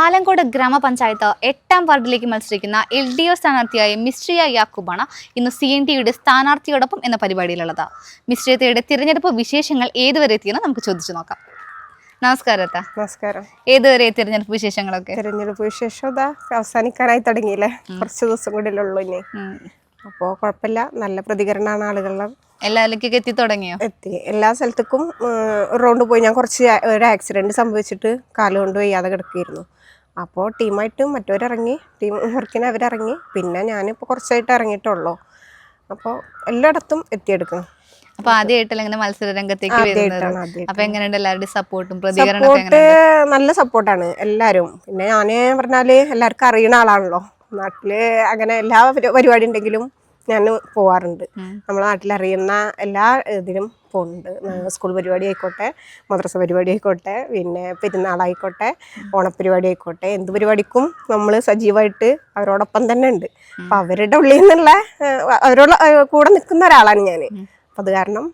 ആലങ്കോട് ഗ്രാമപഞ്ചായത്ത് എട്ടാം വാർഡിലേക്ക് മത്സരിക്കുന്ന എൽ ഡി എഫ് സ്ഥാനാർത്ഥിയായ മിശ്രിയ യാക്കൂബാണ് ഇന്ന് സി എൻ ടിയുടെ സ്ഥാനാർത്ഥിയോടൊപ്പം എന്ന പരിപാടിയിലുള്ളത്. മിശ്രിയത്തയുടെ തിരഞ്ഞെടുപ്പ് വിശേഷങ്ങൾ ഏതുവരെ എത്തിയെന്ന് നമുക്ക് ചോദിച്ചു നോക്കാം. നമസ്കാരം ഏതുവരെ തിരഞ്ഞെടുപ്പ് വിശേഷങ്ങളൊക്കെ? തിരഞ്ഞെടുപ്പ് വിശേഷം ഇതാ അവസാനിക്കാനായി തുടങ്ങിയില്ലേ? കുറച്ച് ദിവസം കൂടി ഉള്ളൂ ഇനി. അപ്പോൾ കുഴപ്പമില്ല. നല്ല പ്രതികരണമാണ് ആളുകളിലും എല്ലാവരിലേക്കൊക്കെ എത്തി തുടങ്ങിയോ? എത്തി. എല്ലാ സ്ഥലത്തേക്കും റൗണ്ട് പോയി. ഞാൻ കുറച്ച് ഒരു ആക്സിഡന്റ് സംഭവിച്ചിട്ട് കാലുകൊണ്ട് വയ്യാതെ കിടക്കുകയായിരുന്നു. അപ്പോൾ ടീമായിട്ട് മറ്റവരിറങ്ങി ടീം വർക്കിന് അവരിറങ്ങി. പിന്നെ ഞാനിപ്പോൾ കുറച്ചായിട്ട് ഇറങ്ങിയിട്ടുള്ളൂ. അപ്പോൾ എല്ലായിടത്തും എത്തിയെടുക്കണം അപ്പൊ ആദ്യമായിട്ടല്ല ഇങ്ങനെ മത്സര രംഗത്തേക്ക് വരുന്നത്? അപ്പൊ എങ്ങനെയുണ്ട് എല്ലാവരുടെയും സപ്പോർട്ടും പ്രതികരണം നല്ല സപ്പോർട്ടാണ് എല്ലാവരും. പിന്നെ ഞാൻ പറഞ്ഞാൽ എല്ലാവർക്കും അറിയുന്ന ആളാണല്ലോ. നാട്ടിൽ അങ്ങനെ എല്ലാ പരി- പരിപാടി ഉണ്ടെങ്കിലും ഞാൻ പോവാറുണ്ട്. നമ്മളെ നാട്ടിൽ അറിയുന്ന എല്ലാ ഇതിലും പോകുന്നുണ്ട് സ്കൂൾ പരിപാടി ആയിക്കോട്ടെ മദ്രസ പരിപാടി ആയിക്കോട്ടെ പിന്നെ പെരുന്നാളായിക്കോട്ടെ ഓണപ്പരിപാടി ആയിക്കോട്ടെ എന്ത് പരിപാടിക്കും നമ്മൾ സജീവമായിട്ട് അവരോടൊപ്പം തന്നെ ഉണ്ട്. അപ്പം അവരുടെ ഉള്ളിൽ നിന്നുള്ള അവരോട് കൂടെ നിൽക്കുന്ന ഒരാളാണ് ഞാൻ അപ്പം അത് കാരണം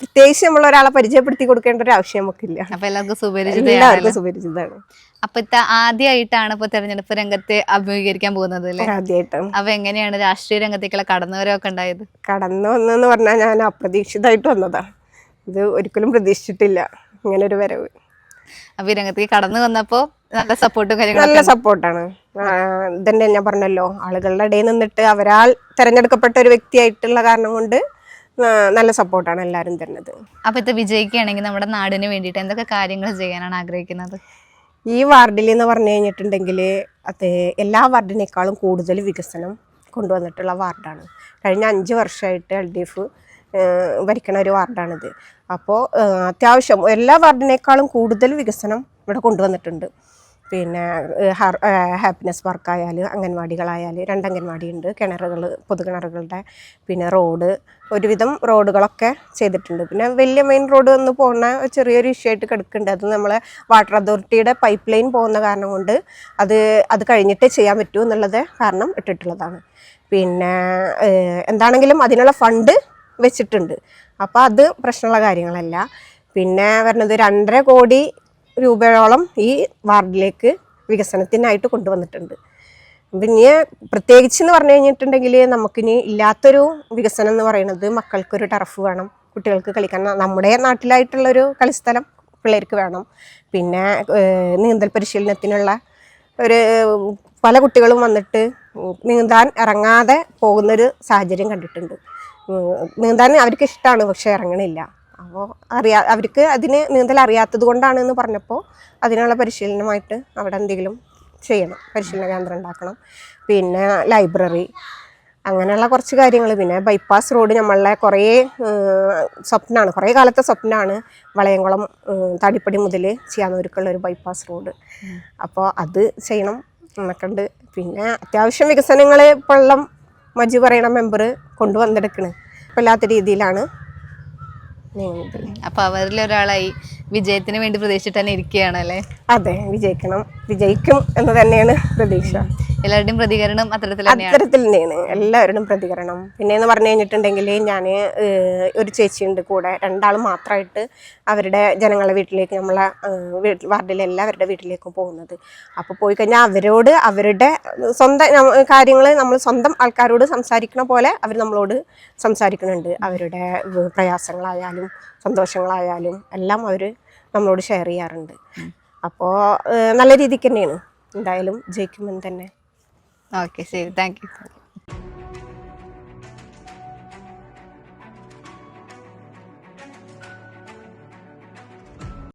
പ്രത്യേകിച്ച് നമ്മൾ ഒരാളെ പരിചയപ്പെടുത്തി കൊടുക്കേണ്ട ഒരു ആവശ്യം നമുക്കില്ല. അപ്പൊ എല്ലാവർക്കും എല്ലാവർക്കും സുപരിചിതമാണ്. അപ്പൊ ഇത്ത ആദ്യമായിട്ടാണ് ഇപ്പൊ തെരഞ്ഞെടുപ്പ് രംഗത്തെ അഭിമുഖീകരിക്കാൻ പോകുന്നത് അല്ലേ? ആദ്യമായിട്ടാണ് അപ്പൊ എങ്ങനെയാണ് രാഷ്ട്രീയ രംഗത്തേക്കുള്ള കടന്നുവരവൊക്കെ ഉണ്ടായത്? കടന്നു വന്നെന്ന് പറഞ്ഞാൽ ഞാൻ അപ്രതീക്ഷിതമായിട്ട് വന്നതാണ്. ഇത് ഒരിക്കലും പ്രതീക്ഷിച്ചിട്ടില്ല ഇങ്ങനെ ഒരു വരവ്. അപ്പൊ ഈ രംഗത്തേക്ക് കടന്നു വന്നപ്പോ നല്ല സപ്പോർട്ടും നല്ല സപ്പോർട്ടാണ് ഇതന്നെ ഞാൻ പറഞ്ഞല്ലോ ആളുകളുടെ ഇടയിൽ നിന്നിട്ട് അവരാൾ തെരഞ്ഞെടുക്കപ്പെട്ട ഒരു വ്യക്തിയായിട്ടുള്ള കാരണം കൊണ്ട് നല്ല സപ്പോർട്ടാണ് എല്ലാവരും തരുന്നത്. അപ്പൊ ഇത് വിജയിക്കുകയാണെങ്കിൽ നമ്മുടെ നാടിന് വേണ്ടിയിട്ട് എന്തൊക്കെ കാര്യങ്ങൾ ചെയ്യാനാണ് ആഗ്രഹിക്കുന്നത്? ഈ വാർഡിൽ എന്ന് പറഞ്ഞു കഴിഞ്ഞിട്ടുണ്ടെങ്കിൽ അത് എല്ലാ വാർഡിനേക്കാളും കൂടുതൽ വികസനം കൊണ്ടുവന്നിട്ടുള്ള വാർഡാണ്. കഴിഞ്ഞ അഞ്ച് വർഷമായിട്ട് എൽ ഡി എഫ് ഭരിക്കണ ഒരു വാർഡാണിത്. അപ്പോൾ അത്യാവശ്യം എല്ലാ വാർഡിനേക്കാളും കൂടുതൽ വികസനം ഇവിടെ കൊണ്ടുവന്നിട്ടുണ്ട്. പിന്നെ ഹാപ്പിനെസ് പാർക്കായാലും അംഗൻവാടികളായാലും രണ്ട് അംഗൻവാടിയുണ്ട് കിണറുകൾ പൊതുകിണറുകളുടെ പിന്നെ റോഡ് ഒരുവിധം റോഡുകളൊക്കെ ചെയ്തിട്ടുണ്ട്. പിന്നെ വലിയ മെയിൻ റോഡ് വന്ന് പോകുന്ന ചെറിയൊരു ഇഷ്യൂ ആയിട്ട് കിടക്കുന്നുണ്ട്. അത് നമ്മളെ വാട്ടർ അതോറിറ്റിയുടെ പൈപ്പ് ലൈൻ പോകുന്ന കാരണം കൊണ്ട് അത് അത് കഴിഞ്ഞിട്ട് ചെയ്യാൻ പറ്റൂ എന്നുള്ളത് കാരണം ഇട്ടിട്ടുള്ളതാണ്. പിന്നെ എന്താണെങ്കിലും അതിനുള്ള ഫണ്ട് വെച്ചിട്ടുണ്ട്. അപ്പോൾ അത് പ്രശ്നമുള്ള കാര്യങ്ങളല്ല. പിന്നെ വരുന്നത് രണ്ടര കോടി രൂപയോളം ഈ വാർഡിലേക്ക് വികസനത്തിനായിട്ട് കൊണ്ടുവന്നിട്ടുണ്ട്. പിന്നെ പ്രത്യേകിച്ച് എന്ന് പറഞ്ഞു കഴിഞ്ഞിട്ടുണ്ടെങ്കിൽ നമുക്കിനി ഇല്ലാത്തൊരു വികസനം എന്ന് പറയുന്നത് മക്കൾക്കൊരു ടർഫ് വേണം. കുട്ടികൾക്ക് കളിക്കാൻ നമ്മുടെ നാട്ടിലായിട്ടുള്ളൊരു കളിസ്ഥലം പിള്ളേർക്ക് വേണം. പിന്നെ നീന്തൽ പരിശീലനത്തിനുള്ള ഒരു പല കുട്ടികളും വന്നിട്ട് നീന്താൻ ഇറങ്ങാതെ പോകുന്നൊരു സാഹചര്യം കണ്ടിട്ടുണ്ട്. നീന്താൻ അവർക്ക് ഇഷ്ടമാണ് പക്ഷെ ഇറങ്ങണില്ല. അപ്പോൾ അറിയാ അവർക്ക് അതിന് നീന്തൽ അറിയാത്തത് കൊണ്ടാണ് എന്ന് പറഞ്ഞപ്പോൾ അതിനുള്ള പരിശീലനമായിട്ട് അവിടെ എന്തെങ്കിലും ചെയ്യണം. പരിശീലന കേന്ദ്രം ഉണ്ടാക്കണം. പിന്നെ ലൈബ്രറി അങ്ങനെയുള്ള കുറച്ച് കാര്യങ്ങൾ പിന്നെ ബൈപ്പാസ് റോഡ് നമ്മളുടെ കുറേ സ്വപ്നമാണ് കുറേ കാലത്തെ സ്വപ്നമാണ് വളയംകുളം തടിപ്പടി മുതൽ ചെയ്യാനൂർക്കുള്ള ഒരു ബൈപ്പാസ് റോഡ്. അപ്പോൾ അത് ചെയ്യണം എന്നൊക്കെ ഉണ്ട്. പിന്നെ അത്യാവശ്യം വികസനങ്ങൾ ഇപ്പോഴുള്ള മജു പറയണ മെമ്പർ കൊണ്ടുവന്നെടുക്കണ്. ഇല്ലാത്ത രീതിയിലാണ് അപ്പൊ അവരിൽ ഒരാളായി വിജയത്തിന് വേണ്ടി പ്രതീക്ഷിച്ചിട്ട് തന്നെ ഇരിക്കുകയാണ് അല്ലേ അതെ വിജയിക്കണം. വിജയിക്കും എന്ന് തന്നെയാണ് പ്രതീക്ഷ. എല്ലാവരുടെയും പ്രതികരണം അത്തരത്തിൽ അത്തരത്തിൽ തന്നെയാണ്. എല്ലാവരുടെയും പ്രതികരണം. പിന്നെ എന്ന് പറഞ്ഞു കഴിഞ്ഞിട്ടുണ്ടെങ്കിൽ ഞാൻ ഒരു ചേച്ചിയുണ്ട് കൂടെ. രണ്ടാൾ മാത്രമായിട്ട് അവരുടെ ജനങ്ങളുടെ വീട്ടിലേക്ക് നമ്മളെ വീട്ടിൽ വാർഡിലെ എല്ലാവരുടെ വീട്ടിലേക്കും പോകുന്നത്. അപ്പോൾ പോയി കഴിഞ്ഞാൽ അവരോട് അവരുടെ സ്വന്തം കാര്യങ്ങൾ നമ്മൾ സ്വന്തം ആൾക്കാരോട് സംസാരിക്കണ പോലെ അവർ നമ്മളോട് സംസാരിക്കുന്നുണ്ട്. അവരുടെ പ്രയാസങ്ങളായാലും സന്തോഷങ്ങളായാലും എല്ലാം അവർ നമ്മളോട് ഷെയർ ചെയ്യാറുണ്ട്. അപ്പോൾ നല്ല രീതിക്ക് തന്നെയാണ്. എന്തായാലും ജയിക്കുമെന്ന് തന്നെ. ഓക്കെ ശരി താങ്ക് യു